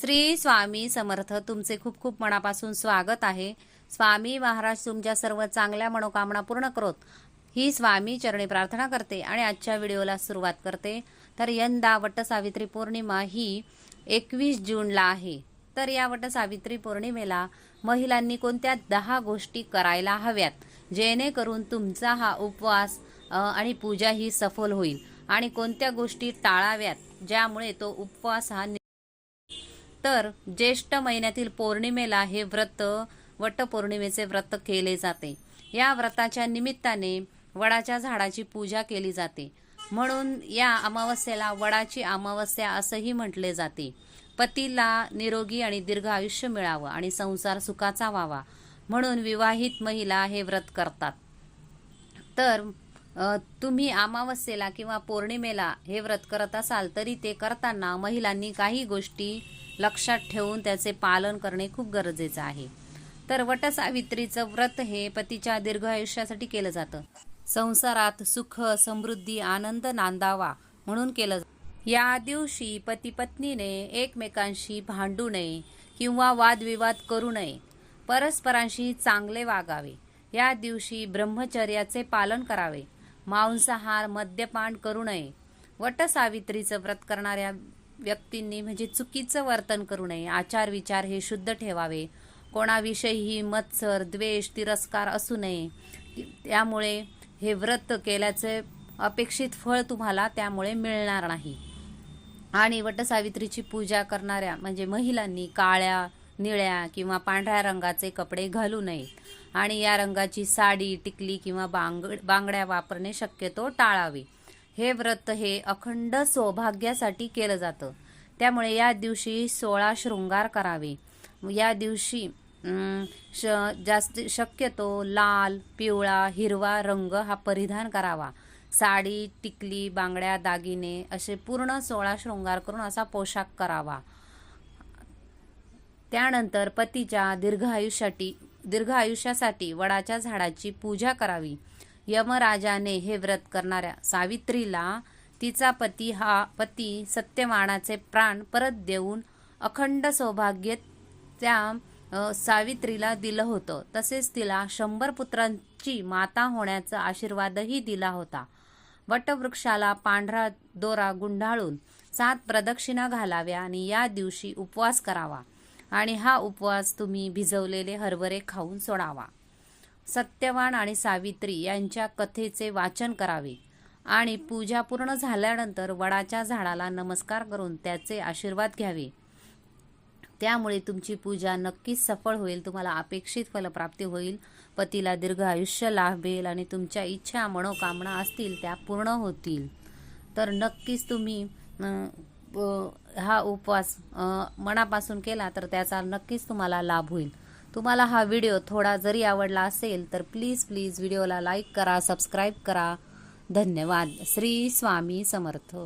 श्री स्वामी समर्थ तुमचे खूप खूप मनापासून स्वागत आहे. स्वामी महाराज तुमच्या सर्व चांगल्या मनोकामना पूर्ण करोत. ही स्वामी चरणी प्रार्थना करते आणि आजच्या व्हिडिओला सुरुवात करते. तर यंदा वटसावित्री पौर्णिमा ही एकवीस जूनला आहे. तर या वटसावित्री पौर्णिमेला महिलांनी कोणत्या दहा गोष्टी करायला हव्यात? जेणेकरून तुमचा हा उपवास आणि पूजा ही सफल होईल. आणि कोणत्या गोष्टी टाळाव्यात? ज्यामुळे तो उपवास हा तर ज्येष्ठ महिन्यातील पौर्णिमेला हे व्रत वटपौर्णिमेचे व्रत केले जाते. या व्रताच्या निमित्ताने वडाच्या झाडाची पूजा केली जाते. म्हणून या अमावस्येला वडाची अमावस्या असंही म्हटले जाते. पतीला निरोगी आणि दीर्घ आयुष्य मिळावं आणि संसार सुखाचा व्हावा म्हणून विवाहित महिला हे व्रत करतात. तर तुम्ही अमावस्येला किंवा पौर्णिमेला हे व्रत करत असाल तरी ते करताना महिलांनी काही गोष्टी लक्षात ठेवून त्याचे पालन करणे खूप गरजेचं आहे. तर वटसावित्रीचं व्रत हे पतीच्या दीर्घ आयुष्यासाठी केलं जातं. संसारात सुख समृद्धी आनंद नांदावा म्हणून केलं जातं. या दिवशी पती पत्नीने एकमेकांशी भांडू नये किंवा वादविवाद करू नये. परस्परांशी चांगले वागावे. या दिवशी ब्रह्मचर्याचे पालन करावे. मांसाहार मद्यपान करू नये. वटसावित्रीचं व्रत करणाऱ्या व्यक्तींनी म्हणजे चुकीचं वर्तन करू नये. आचार विचार हे शुद्ध ठेवावे. कोणाविषयीही मत्सर द्वेष तिरस्कार असू नये. त्यामुळे हे व्रत केल्याचे अपेक्षित फळ तुम्हाला त्यामुळे मिळणार नाही. आणि वटसावित्रीची पूजा करणाऱ्या म्हणजे महिलांनी काळ्या निळ्या किंवा पांढऱ्या रंगाचे कपडे घालू नयेत. आणि या रंगाची साडी टिकली किंवा बांग बांगड्या वापरणे शक्यतो टाळावे. हे व्रत हे अखंड सौभाग्यासाठी केलं जातं. त्यामुळे या दिवशी सोळा शृंगार करावे. या दिवशी श जास्त शक्यतो लाल पिवळा हिरवा रंग हा परिधान करावा. साडी टिकली बांगड्या दागिने असे पूर्ण सोळा शृंगार करून असा पोशाख करावा. त्यानंतर पतीच्या दीर्घ आयुष्यासाठी दीर्घ आयुष्यासाठी वडाच्या झाडाची पूजा करावी. यमराजाने हे व्रत करणाऱ्या सावित्रीला तिचा पती हा पती सत्यवानाचे प्राण परत देऊन अखंड सौभाग्य त्या सावित्रीला दिलं होतं. तसेच तिला शंभर पुत्रांची माता होण्याचा आशीर्वादही दिला होता. वटवृक्षाला पांढरा दोरा गुंडाळून सात प्रदक्षिणा घालाव्या आणि या दिवशी उपवास करावा. आणि हा उपवास तुम्ही भिजवलेले हरभरे खाऊन सोडावा. सत्यवान आणि सावित्री यांच्या कथेचे वाचन करावे आणि पूजा पूर्ण झाल्यानंतर वडाच्या झाडाला नमस्कार करून त्याचे आशीर्वाद घ्यावे. त्यामुळे तुमची पूजा नक्कीच सफळ होईल तुम्हाला अपेक्षित फलप्राप्ती होईल पतीला दीर्घ आयुष्य लाभेल आणि तुमच्या इच्छा मनोकामना असतील त्या पूर्ण होतील. तर नक्कीच तुम्ही हा उपवास मनापासून केला तर त्याचा नक्कीच तुम्हाला लाभ होईल. तुम्हाला हा व्हिडिओ थोडा जरी आवडला असेल तर प्लीज प्लीज व्हिडिओला लाईक करा सबस्क्राईब करा. धन्यवाद. श्री स्वामी समर्थ.